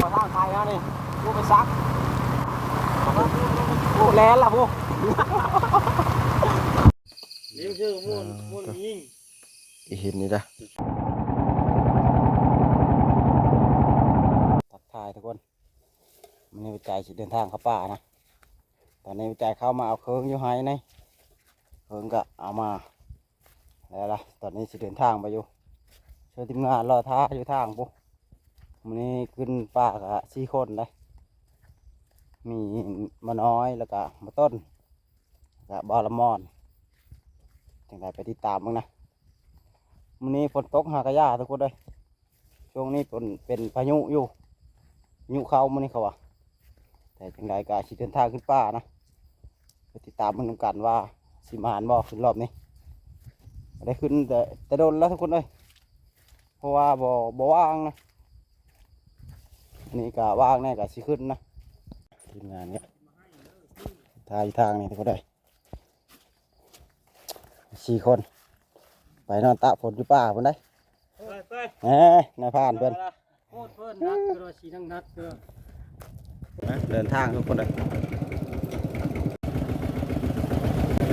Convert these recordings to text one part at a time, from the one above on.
ขอทางไทยนะนี่กูไปซักกูแลนล่ะพวกเลี้ยงชื่อม่วนม่วนยิงเห็นนี่จ้ะทักทายทุกคนมันนี่วิจัยสิเดินทางเข้าป่านะตอนนี้วิจัยเข้ามาเอาเครื่องอยู่ไห้นี่เครื่องก็เอามาแล้วล่ะตอนนี้สิเดินทางไปอยู่ เชิญทีมงานรอท่าอยู่ทางปุ๊มันนี้ขึ้นป่ากะสี่คนเลยมีมาน้อยแล้วก็มาต้นแล้วก็บอลมอนจังไดไปติดตามมึงนะมันนี้ฝนตกหากระยาทุกคนเลยช่วงนี้เป็นเป็นพายุอยู่พายุเข้ามันนี่เขาว่าแต่จังไดก็สิเดินทางขึ้นป่านะไปติดตามมึงนำกันว่าสิมาหานบ่ขึ้นรอบนี้ได้ขึ้นแต่แต่โดนแล้วทุกคนเลย เพราะว่าบ่บ่ว่างนะอันนี่ก็ว่างแน่ก็สิขึ้นนะทีมงานเนี้ยทางทางนี่ทุกคนเลยสี่คน ไปนอนตากฝนอยู่ป่าคนได้ไปไปเอ้ยนายพรานเพิ่นโคตรเพิ่นนักกระชีนังนัดเกลือนะเดินทางทุกคนเลย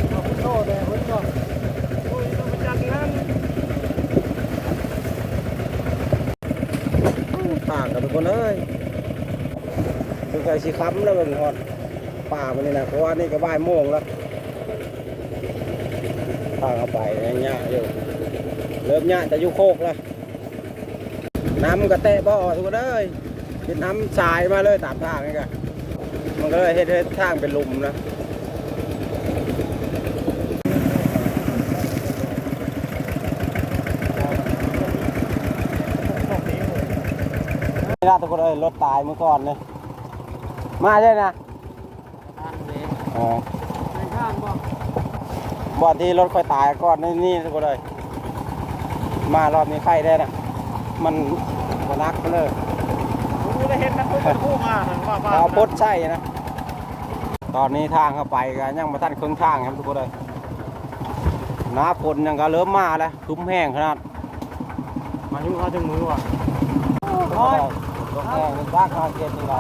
เอาพุทโธแต่พุทโธโอ้ยต้องไปจัดนั้น ป่ากับทุกคนเลยทุกใครสิค้ำแล้วเบิ่งฮอดป่ามันนี่นะเพราะว่านี่ก็บ่ายโมงแล้วทางเข้าไปยังยากอยู่เริ่มยากแต่อยู่โคกแล้วน้ำก็แตะบ่อทุกคนเลยเป็นน้ำทรายมาเลยตามทางนี่ก็มันก็เลยเฮ็ดทางเป็นลุมนะ นี่นะทุกคนเลยรถตายเมื่อก่อนเลยมาเลยนะทางเด็กอ๋อไปข้างบ่บ่อนที่รถค่อยตายก่อนนี่นี่ทุกคนเลยมารอบนี้ไข้ได้นะมันบนักไปเลยผมไม่ได้เห็นนะผมคู่มาทางว่าบ้านเอาพดใช่นะตอนนี้ทางเข้าไปก็ยังมาทันครึ่งทางครับทุกคนเลยน้าฝนยังก็เริ่มมาแล้วคุ้มแห้งขนาดมาถึงเขาถึงมือว่ะ โอ้ยฝนตกแห้งเป็นบ้านข้าวเกียนนี่แหละ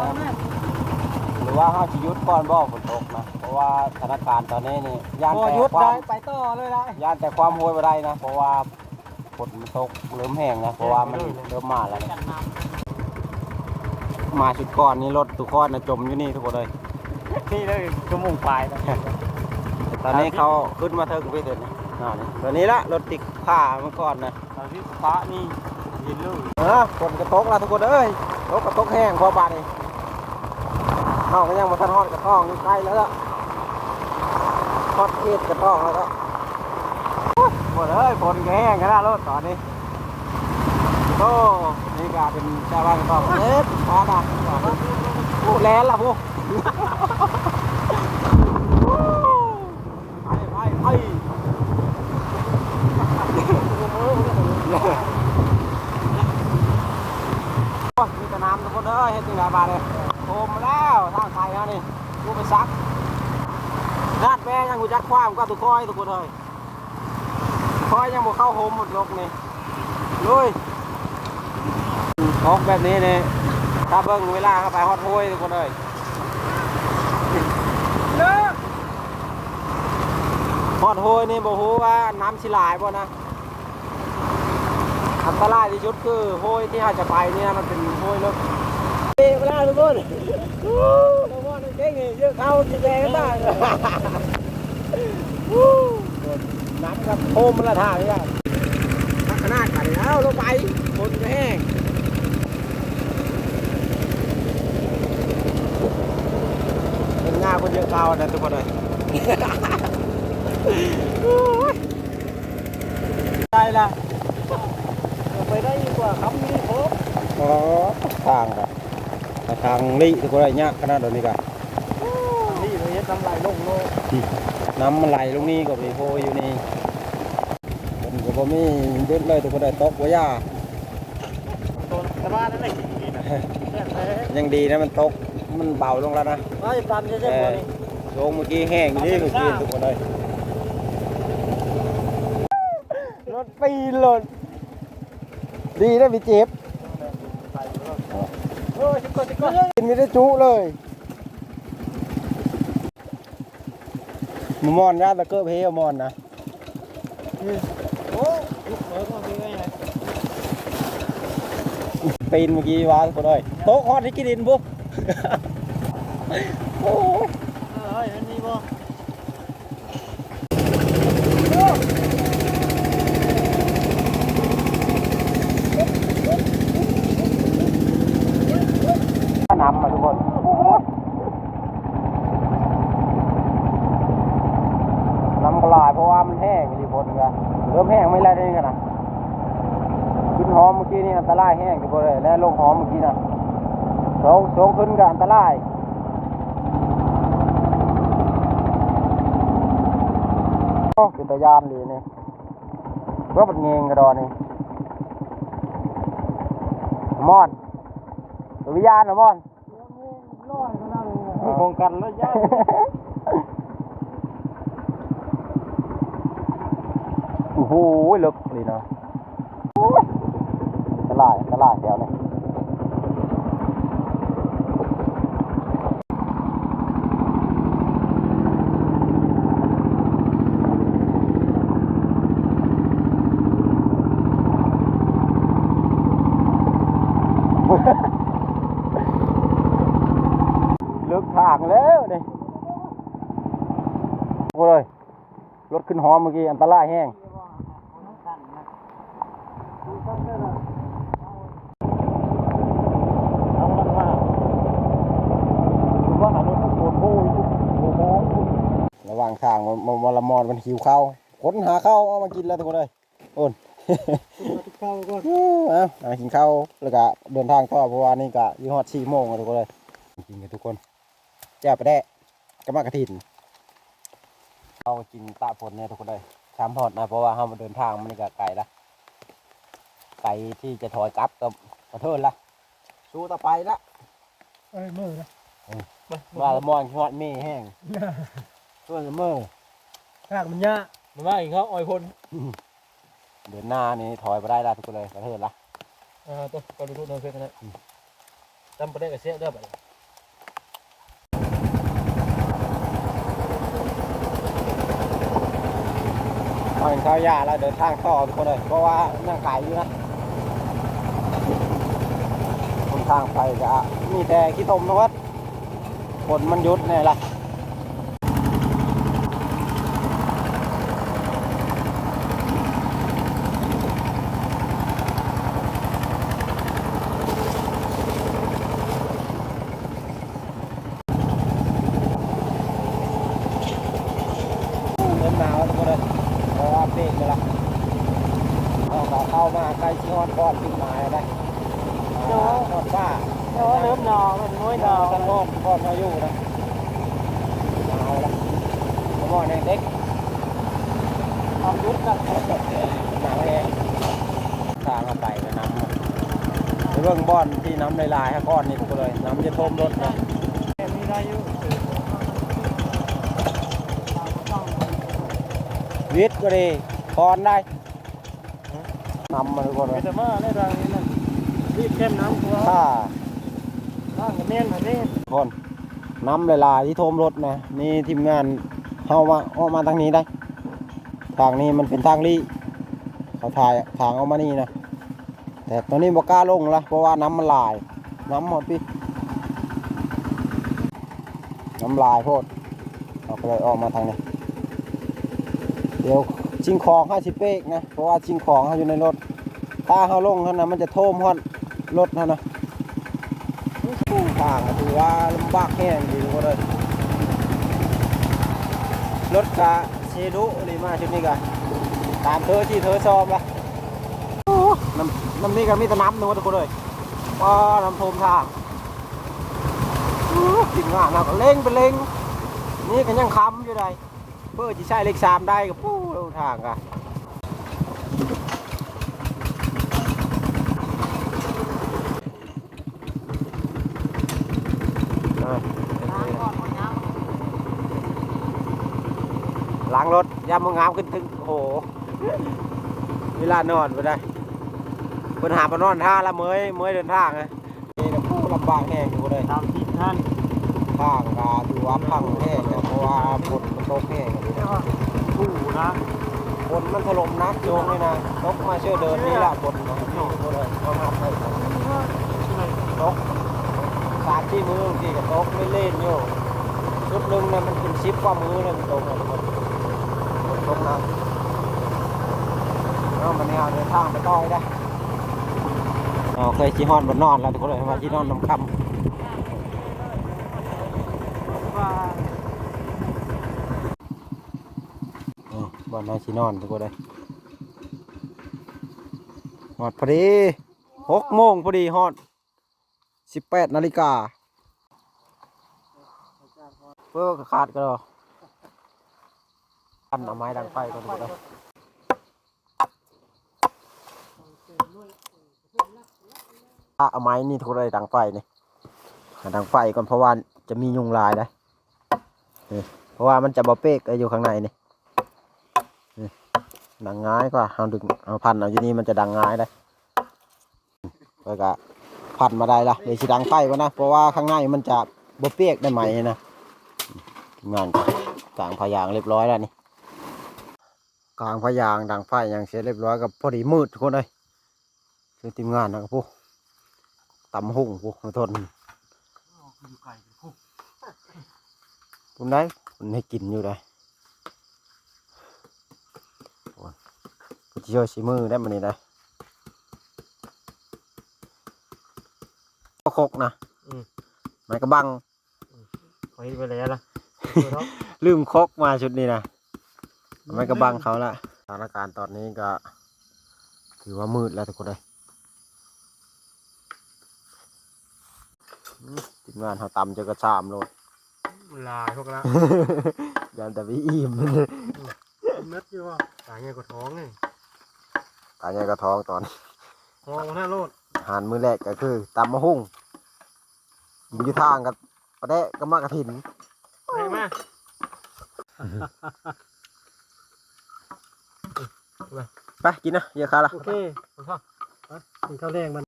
หรือว่าข้าวชิยุดก่อนบ่ฝนตกนะ เพราะว่าสถานการณ์ตอนนี้นี่ย่านพอแต่ยุดควาได้มไปต่อเลยได้ย่านแต่ความโวยบ่ได้นะ เพราะว่าฝนมันตกเริ่มแห้งนะเพราะว่ามันเริ่มมาแล้วนะมาชุดก่อนนี่รถตุกอนนะจมอยู่นี่ทุกคนเลย นี่เลยชั่วโมงปลายแล้วตอนนี้เขาขึ้นมาเทิงพี่เถิดนะอ่านี่ตอนนี้ละรถติดผ้าเมื่อก่อนนะ ตอนที่ฟ้านี่เย็นเลยเออฝนกระตกแล้วทุกคนเอ้ย ตกกระตกแห้งพอบาดนี่เข้าก็ยังมาทันฮอดกระต้องใกล้แล้วละฮอดเขตกระต้องแล้วก็หมดเลยฝนแห้งขนาดรถตอนนี้โอ้นี่ก็เป็นชาวบ้านกระต้องเอ๊ะฟ้าดักโอ้แล้วล่ะพวกไปไปไป โอ้ยมีแต่น้ำทุกคนเอ้ยเฮ็ดจังไดบาดเลยโทมแล้วทางไทยแล้วนี่กูไปซักนาดแม่ยังกูจักความก็ตุกคอยทุกคนเอ้ยคอยยังบ่เข้าโฮมหมดลกนี่ลุยออกแบบนี้นี่ถ้าเบิ่งเวลาเข้าไปฮอดห้วยทุกคนเอ้ยเลิกฮอดห้วยนี่บ่ฮู้ว่าน้ำสิหลายบ่นะอันตรายที่สุดคือโห้ยที่เราจะไปเนี่ยมันเป็นโห้ยเวลาทุก คนโอ้ทุกคนเก่งเยอะเข้าจีแดงได้น้ำกับโคมมันละท่าเลยอะนักขนาดกันแล้วลงไปฝนแห้งเป็นงาคนเยอะเข้านะทุกคนเลยโอ้ยได้ละไปได้ดีกว่าครับนี่ครบอ๋อทางครับ ทางนี้ทุกคนอะไรเงี้ยขนาดเดี๋ยวนี้กันนี่เลยทำลายลงโลกน้ำมันไหลลงนี่ก็มีโพอยู่นี่ผมก็บ่มีเด็ดเลยทุกคนได้ตกไว้ย่าตัวตะบ้านนั่นเองยังดีนะมันตกมันเบาลงแล้วนะไอ้ปันจะเอจะบ่อนี่ลงเมื่อกี้แห้งอยู่นี่เมื่อกี้ทุกคนเลยรถปีนหล่นดีนะพี่เจ็บโอ้ยชิบ กินไม่ได้จุเลยมมอนยาตะเกียบเฮมอนนะโอ้ยเออก็คือไงปีนเมื่อกี้ว้ากคนเลยโต๊ะคอนที่กินดินปุ๊บโอ้ยมันมีบ่ น้ำมาทุกคนน้ำกลายเพราะว่ามันแห้งรีพนกันเริ่มแห้งไม่แล้วนี่กันนะขึ้นหอมเมื่อกี้นี่อันตรายแห้งทุกคนเลยและลงหอมเมื่อกี้นะสองสองขึ้นกับอันตรายโอ้เป็นตายานดีนี่ว่าเป็นเงงกระดอนนี่มอนตัววิญญาณนะมอน โครงกันแล้วย่าโอ้โหลึกเลยเนาะตลาดตลาดเดียวเนี่ยลึกทางแล้วนี่โอ้ยร ถขึ้นหอมเมื่อกี้อันตรายแห้งระหว่างทางมันมันละมอนมันหิวข้าวค้นหาข้าวเอามากินแล้วทุกคนเลยโอนเข้าก่อนเอากินข้าวแล้วก็เดินทางต่อเพราะว่านี่ก็ยี่ฮอดสี่โมงทุกคนเลยกินกันทุกคนแจ้าไปได้กระมากระถิ่น เอามากินตะผลเนี่ยทุกคนเลยสามพอดนะเพราะว่าเรามาเดินทางมันก็ไกลละไกลที่จะถอยกลับกับกระเทินละสู้ต่อไปละเอ้ยมือนะว่าละมอนฮอดเม่แห้งส่วนละเมอหากมันยะมันว่าอีกเขาอ้อยพ่นเดินหน้านี่ถอยไปได้ละทุกคนเลยกระเทินละอ่าตัวก็ดูดูเพื่อนนะจำประเด็นกับเสียเด้อบัดเอาเห็นข้าวยาแล้วเดินทางต่อทุกคนเลยเพราะว่านั่งไกลอยู่นะหนทางไปก็มีแต่ขี้ตมนะวัดฝนมันยุดเนี่ยล่ะเริ่มหนาวแล้วทุกคนเลยเพราะว่าเบรกเลยล่ะเอาขาเข้ามาใกล้ชิฮ อดก้อนขึ้นมาแล้วได้ฮอดฟ้าโอ้เริ่มหนาวมันน้อยนาวกันก้อนก้อนพาอยุนะหนาวล้วหม้อเนี่ยเด็กทำยุทธกันหนาวแห้งทางเอาไปก็น้ำไปเบิ่งบ่อนที่น้ำลายๆฮะก้อนนี่ทุกคนเลย น้ำจะท่วมรถนะมีได้อยู่วิทย์ก็ดีคอนได้ น้ำมาทุกคนเลมียแต่มาในทางนี้นั่นรีบเข้มน้ำตัวถ้าร่างกับเม่นแบบนี้คนน้ำลายๆที่ท่วมรถนะนี่ทีมงานเข้ามาออกมาทางนี้ได้ ทางนี้มันเป็นทางลี่เขาถ่ายทางออกมานี่นะแต่ตอนนี้บอกกล้าลงละเพราะว่าน้ำมันลาย น้ำหมดพี่น้ำลายโพดเราก็เลยออกมาทางนี้ เดี๋ยว ชิงของห้าสิบเป๊กนะ เพราะว่าชิงของเขาอยู่ในรถ ถ้าเขาลงเท่านั้นมันจะโทมฮอดรถเท่านะทางถือว่าลำบากแห้งดีทุกคนเลยรถกะเชดุนี่มาชุดนี้กันตามเธอที่เธอชอบละน้ำน้ำนี่ก็มีแต่น้ำนึกว่าทุกคนเลยว้าน้ำท่วมทางอู้กินงานเราก็เล่งไปเล่งนี่ก็ยังค้ำอยู่ใดเพื่อจะใช้เลขสามได้กับปู้ ทางกันอะล้างรถยามมึงงามขึ้นถึงโอ้โห เวลานอนไปได้เพิ่นหาปานอนท่าละเมยเมยเดินทางเลยนี่นะผู้ลำบากแห้งอยู่เลยตามที่ท่านทางก็ถือว่าพังแห้งนะเพราะว่าฝนมันตกแห้ง ขู่นะฝนมันถล่มนักโจงเลยนะตกมาเชื่อเดินนี่ละฝนนะโจงเลยเอามาไปตกสามที่มือที่ก็ตกไม่เล่นอยู่ชุดหนึ่งนะมันเป็นชิปกว่ามือเลยมันตกเลยมันฝนตกน้ำเอามันเนี่ยเดินทางไปต่อยได้อ๋อเคยจีฮอนบนนอนแล้วทุกคนเลยมาจีนอนน้ำคำ ว่า นี่บ อนนอนสินอนทุกคนเลยฮอดพอดีหกโมงพอดีฮอดสิบแปดนาฬิกาเพื่อขาดก็รออันเอาไม้ดังไฟก่อนเลยถ้าเอาไม้นี่ทุกคนเลยดังไฟนี่หาดังไฟก่อนเพราะว่าจะมียุงลายนะนี่เพราะว่ามันจะบอเป๊กอยู่ข้างในนี่ ดังง่ายกว่าเอาดึงเอาพันเอาอยู่นี่มันจะดังง่ายได้แล้วก็พันมาได้ละเดี๋ยวสิดังไฟก่อนนะเพราะว่าข้างในมันจะบเปียกได้ไหมนะทีมงานก็กลางพายางเรียบร้อยแล้วนี่กลางพายางดังไฟอย่างเสร็จเรียบร้อยกับพอดีมืดทุกคนเลยคือทีมงานนะครับพวกตำหุ่งพวกมาทนอยู่ไก่ผู้คุณได้คุณให้กินอยู่ได้กู จะช่วยชิมือได้มันนี่ได้ก็คกนะไม้กระบัง ขอให้ไปแล้วล่ะลืมคกมาชุดนี้นะไม้กระบังเขาละสถานการณ์ตอนนี้ก็ ถือว่ามืดแล้วทุกคนเลยอืมทีมงานเขาตำจะกระชามโลดเวลาพวกละยันแต่พี่อิ่ม เม็ดอยู่ว่าตายไงก็ท้องไง ตายไงกระท้องตอนท้องมาหน้าโลดอาหารมื้อแรกก็คือตำมะฮุ่งกินอยู่ทางกับปลาแดะกับมะกระถินไปมาไปกินนะเยอะค่ะละโอเคผมชอบกินข้าวแดงมัน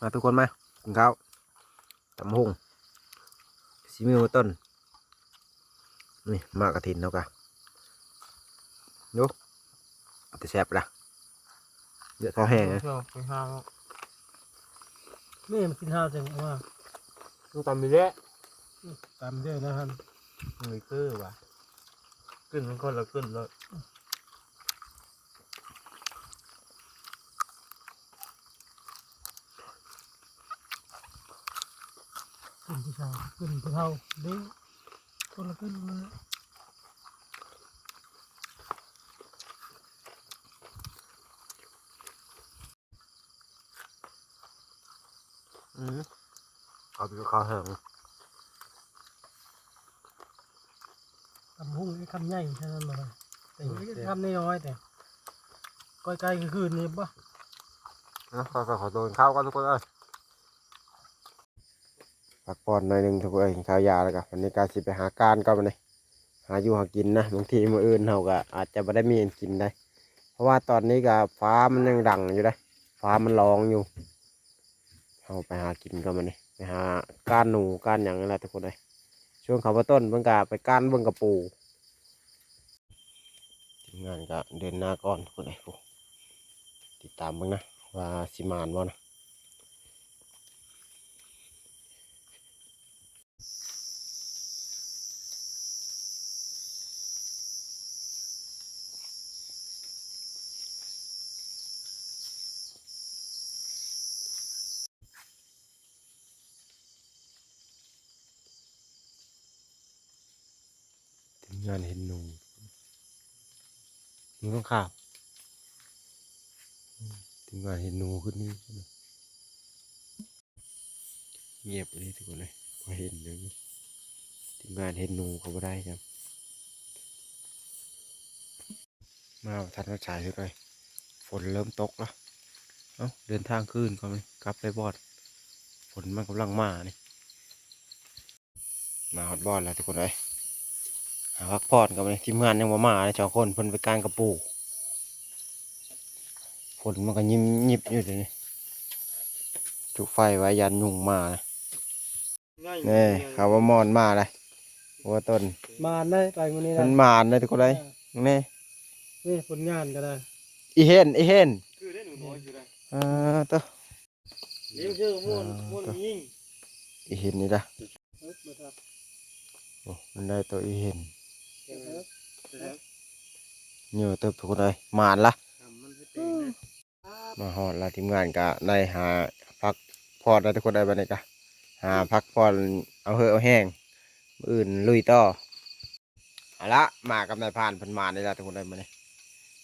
มาทุกคนมากินข้าวตำมะฮุ่งซีมิวต้นนี่มะกระถินแล้วกะดูจะแซ่บละ เยอะท้อแห้งนะชอบกินข้าวแม่มันกินข้าวจังว่าต้องตำมีแหละตามเด้อนะครับมือคือว่ะขึ้นมันคนละขึ้นเลยขึ้นผู้ชายขึ้นผู้เฒ่าเด้คนละขึ้นเลย อืมเอาไปข้าวแห้งทำหุ้งไอ้คำใหญ่แค่นั้นมาเลยแต่นี่ก็ทำน้อยๆแต่ก้อยไก่คือคืนนี้ปะนะขอขอตัวกินข้าวก่อนทุกคนเอ้ยพักผ่อนหน่อยหนึ่งทุกคนเอ้ยกินข้าวยาแล้วกันวันนี้การสิไปหาการก่อนมาเลยหาอยู่หากินนะบางทีมืออื่นเราก็อาจจะไม่ได้มีอันกินได้ เพราะว่าตอนนี้ก็ฟ้ามันยังดังอยู่ได้ ฟ้ามันร้องอยู่ เอาไปหากินกันมาเลยไปหาก้านหนูก้านอย่างนั้นแหละทุกคนเลยช่วงเขาวต้นเบิ่งกาไปก้านเบิ่งกระปูทีมงานก็เดินหน้าก่อนทุกคนเลยติดตามเบิ่งนะว่าสิมานบ่นะ ทีมงานเห็นหนูหนูต้องข่าวอืมทีมงานเห็นหนูขึ้นนี่เงียบเลยทุกคนเลยพอเห็นอย่างนี้ทีมงานเห็นหนูเขาไม่ได้ครับ มาทันว่าฉายเลยฝนเริ่มตกแล้วเอ้าเดินทางขึ้นก่อนไหมกลับไปบอด ฝนมันกำลังมานี่มาฮอดบอดแล้วทุกคนเลย พักผ่อนกันเลยทีมงานยังมามาเลยสองคนเพิ่นไปการกระปูฝนมันก็ยิบยิบอยู่เดี๋ยวนี้จุไฟไว้ยันยุงมานะนี่เขาว่ามอนมาเลยหัวต้นมาได้ไปมื้อนี้มันะนมานเลยทุกคนเลยนี่นี่ผลงานก็ได้อีเห็นอีเห็นคือได้หนูน้อยอยู่ได้อ่าตัวเลี้ยงชื่อม่วนม่วนยิ่งอีเห็นนี่ละเอิ้นมาครับโอ้มันได้ตัวอีเห็น เอิ้นเยอะเติบทุกคนเลยมานละทำมันให้เป็นนะมาหอดละทีมงานก็ได้หาพักพอดแล้วทุกคนได้บันนี้กะหาพักพอดเอาเหอะเอาแห้งอื่นลุยต่อเอาละมากับนายพานพันมาได้ละทุกคนได้มาเนี่ย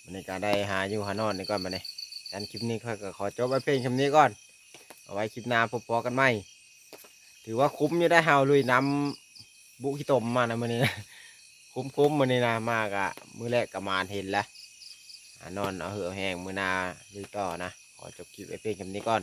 มันนี้ก็ได้หาอยู่หานอนนี่ก่อนมาเนี่ยกันคลิปนี้ค่อยก็ขอจบไว้เพลงคลิปนี้ก่อนเอาไว้คลิปหน้าพบพอกันไหมถือว่าคุ้มอยู่ได้เฮาลุยน้ำบุขี้ตมมานะมันนี้นะ คุ้มๆมันนี่นะมากอะมือแรกกระมานเห็นแล้วอนอนเอาเหือแห้งมือนาลุยต่อนะ ขอจบคลิปไอเพียงแค่นี้ก่อน